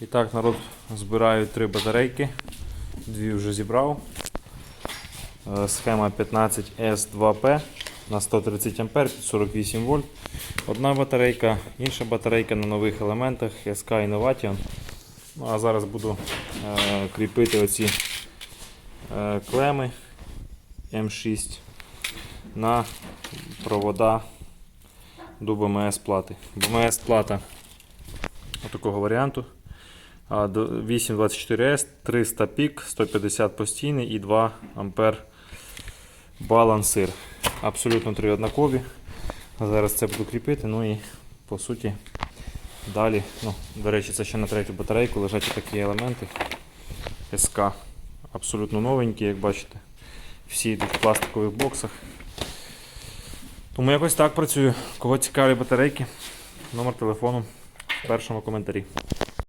І так, народ, збираю три батарейки. Дві вже зібрав. Е, Схема 15S2P на 130 А 48 вольт. Одна батарейка, інша батарейка на нових елементах SK Innovation. Ну, а зараз буду е, кріпити оці е, клеми М6 на провода до БМС плати. БМС плата такого варіанту. А, до- 824S, 300 пік, 150 постійний і 2 ампер балансир. Абсолютно три однакові. Зараз це буду кріпити. Ну і по суті далі. Ну, до речі, це ще на третю батарейку лежать такі елементи СК. Абсолютно новенькі, як бачите. Всі йдуть в пластикових боксах. Тому якось так працюю. Кого цікаві батарейки, номер телефону в першому коментарі.